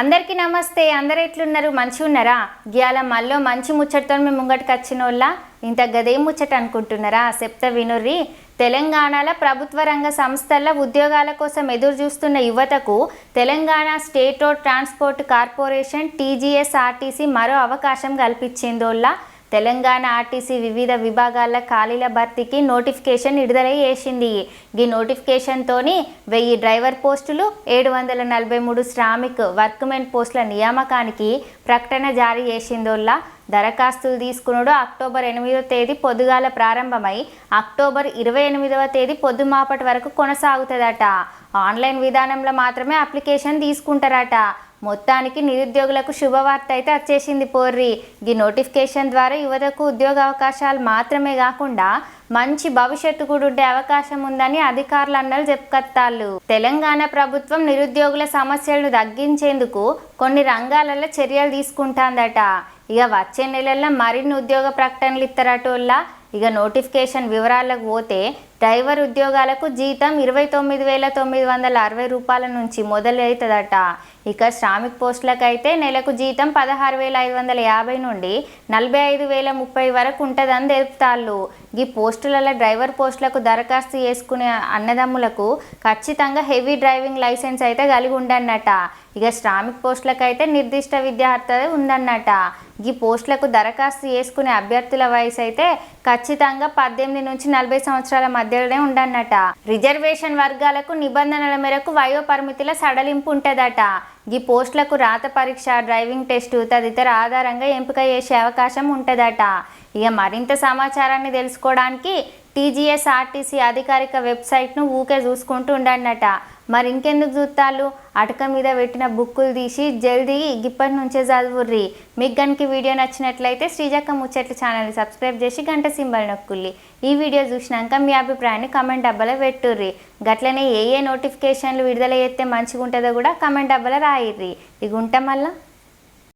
అందరికీ నమస్తే. అందరు ఎట్లున్నారు? మంచి ఉన్నారా గ్యాల మళ్ళీ మంచి ముచ్చటతో మేము ముంగటికి వచ్చిన వాళ్ళ ఇంత గదేం ముచ్చట అనుకుంటున్నారా? చెప్తా వినుర్రి. తెలంగాణలో ప్రభుత్వ రంగ సంస్థల ఉద్యోగాల కోసం ఎదురు చూస్తున్న యువతకు Telangana State Road Transport Corporation TGSRTC మరో అవకాశం కల్పించిందోళ్ళ తెలంగాణ ఆర్టీసీ వివిధ విభాగాల ఖాళీల భర్తీకి నోటిఫికేషన్ విడుదల చేసింది ఈ నోటిఫికేషన్తోని వెయ్యి డ్రైవర్ పోస్టులు ఏడు వందల నలభై మూడు శ్రామిక్ వర్క్మెన్ పోస్టుల నియామకానికి ప్రకటన జారీ చేసిందోళ్ళ దరఖాస్తులు తీసుకునుడు అక్టోబర్ ఎనిమిదవ తేదీ పొద్దుగాల ప్రారంభమై అక్టోబర్ ఇరవై ఎనిమిదవ తేదీ పొద్దుమాపటి వరకు కొనసాగుతుందట. ఆన్లైన్ విధానంలో మాత్రమే అప్లికేషన్ తీసుకుంటారట. మొత్తానికి నిరుద్యోగులకు శుభవార్త అయితే వచ్చేసింది పోర్రి. ఈ నోటిఫికేషన్ ద్వారా యువతకు ఉద్యోగ అవకాశాలు మాత్రమే కాకుండా మంచి భవిష్యత్తు కూడా ఉండే అవకాశం ఉందని అధికారులు అన్నలు చెప్పుకత్తాళ్ళు. తెలంగాణ ప్రభుత్వం నిరుద్యోగుల సమస్యలను తగ్గించేందుకు కొన్ని రంగాలలో చర్యలు తీసుకుంటాందట. ఇక వచ్చే నెలల్లో మరిన్ని ఉద్యోగ ప్రకటనలు ఇస్తారటోళ్ళ ఇక నోటిఫికేషన్ వివరాలకు పోతే డ్రైవర్ ఉద్యోగాలకు జీతం ఇరవై తొమ్మిది వేల తొమ్మిది వందల అరవై రూపాయల నుంచి మొదలవుతుందట. ఇక శ్రామిక్ పోస్టులకు అయితే నెలకు జీతం పదహారు వేల ఐదు వందల యాభై నుండి నలభై ఐదు వేల ముప్పై వరకు ఉంటుందని తెలుపుతాళ్ళు. ఈ పోస్టులలో డ్రైవర్ పోస్టులకు దరఖాస్తు చేసుకునే అన్నదమ్ములకు ఖచ్చితంగా హెవీ డ్రైవింగ్ లైసెన్స్ అయితే కలిగి ఉండన్నట ఇక శ్రామిక్ పోస్టులకు అయితే నిర్దిష్ట విద్యార్థి ఉందన్నట. ఈ పోస్టులకు దరఖాస్తు చేసుకునే అభ్యర్థుల వయసు అయితే ఖచ్చితంగా పద్దెనిమిది నుంచి నలభై సంవత్సరాల మధ్యలోనే ఉండన్నట రిజర్వేషన్ వర్గాలకు నిబంధనల మేరకు వయో పరిమితుల సడలింపు ఉంటుందట. ఈ పోస్టులకు రాత పరీక్ష డ్రైవింగ్ టెస్టు తదితర ఆధారంగా ఎంపిక చేసే అవకాశం ఉంటుందట. ఇక మరింత సమాచారాన్ని తెలుసుకోవడానికి టీజీఎస్ ఆర్టీసీ అధికారిక వెబ్సైట్ను ఊకే చూసుకుంటూ ఉండన్నట మరి ఇంకెందుకు చూస్తాళ్ళు అటక మీద పెట్టిన బుక్కులు తీసి జల్దీ గిప్పటి నుంచే చదువుర్రి. మీకు గనికి వీడియో నచ్చినట్లయితే శ్రీజక్క ముచ్చట్లు ఛానల్ని సబ్స్క్రైబ్ చేసి గంట సింబల్ నొక్కుల్లి ఈ వీడియో చూసినాక మీ అభిప్రాయాన్ని కమెంట్ డబ్బాలో పెట్టుర్రి. గట్లనే ఏ ఏ నోటిఫికేషన్లు విడుదల చేస్తే మంచిగా ఉంటుందో కూడా కమెంట్ డబ్బాలో రాయిర్రి. ఇక ఉంటాం మళ్ళీ.